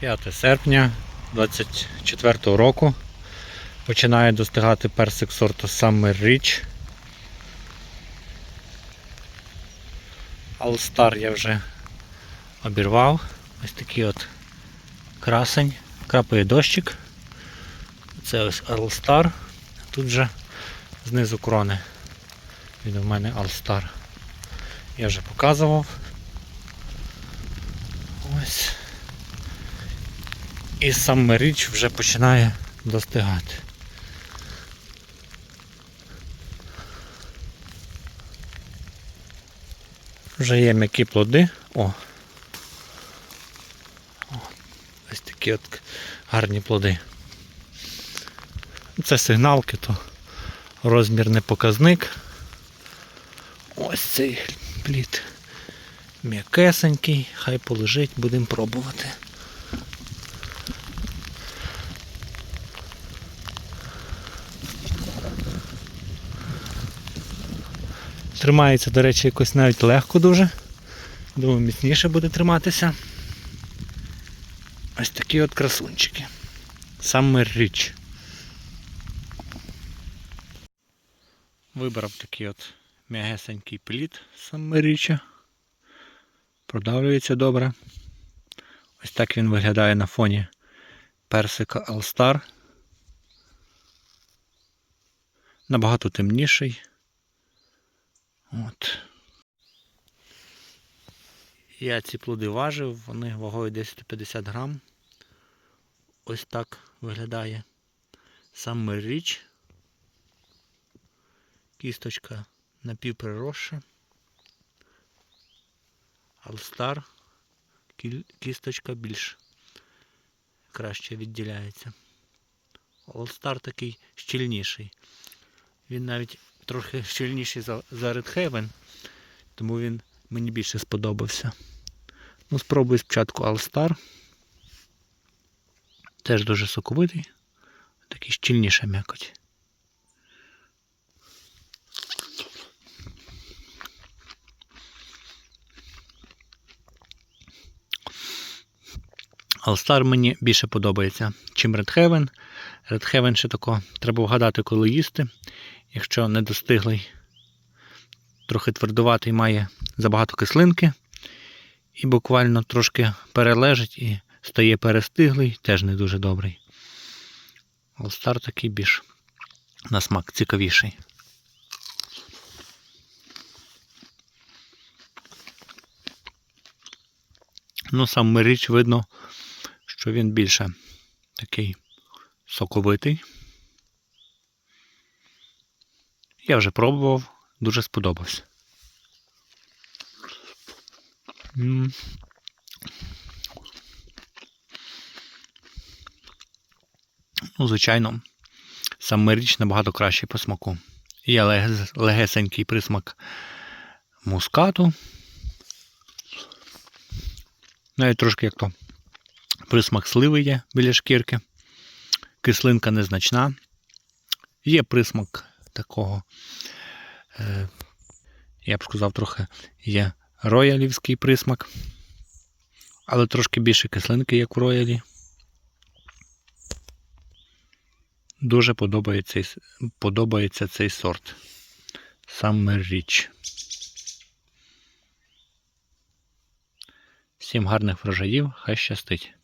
5 серпня 24 року починає достигати персик сорту Summer Rich. All Star я вже обірвав. Ось такий от красень. Крапає дощик. Це ось All Star. Тут же знизу крони. Він у мене All Star. Я вже показував. Ось. І сам річ вже починає достигати. Вже є м'які плоди. О. Ось такі от гарні плоди. Це сигналки, то розмірний показник. Ось цей плід. М'якесенький, хай полежить, будемо пробувати. Тримається, до речі, якось навіть легко дуже. Думаю, міцніше буде триматися. Ось такі от красунчики. Саме річ. Вибрав такий от м'ягесенький плід саме річа. Продавлюється добре. Ось так він виглядає на фоні персика All-Star. Набагато темніший. От. Я ці плоди важив, вони вагою десь 150 грам. Ось так виглядає саме річ. Кісточка напівприросша. Алстар кісточка більш краще відділяється. All-Star такий щільніший. Він навіть трохи щільніший за, за Haven, тому він мені більше сподобався. Ну, спробую спочатку All-Star. Теж дуже соковитий. Такий щільніша м'якоть. All-Star мені більше подобається, чим Red. Red Heaven ще тако треба вгадати, коли їсти. Якщо не достиглий, трохи твердуватий, має забагато кислинки. І буквально трошки перележить і стає перестиглий, теж не дуже добрий. All-Star такий більш на смак цікавіший. Ну, сам річ видно, що він більше такий соковитий. Я вже пробував, дуже сподобався. Ну, звичайно, саме річ набагато кращий по смаку. Є легесенький присмак мускату. Навіть трошки як то присмак сливи є біля шкірки. Кислинка незначна. Є присмак такого, е, я б сказав, трохи є роялівський присмак, але трошки більше кислинки, як в роялі. Дуже подобається, подобається цей сорт. Саме річ. Всім гарних врожаїв, хай щастить.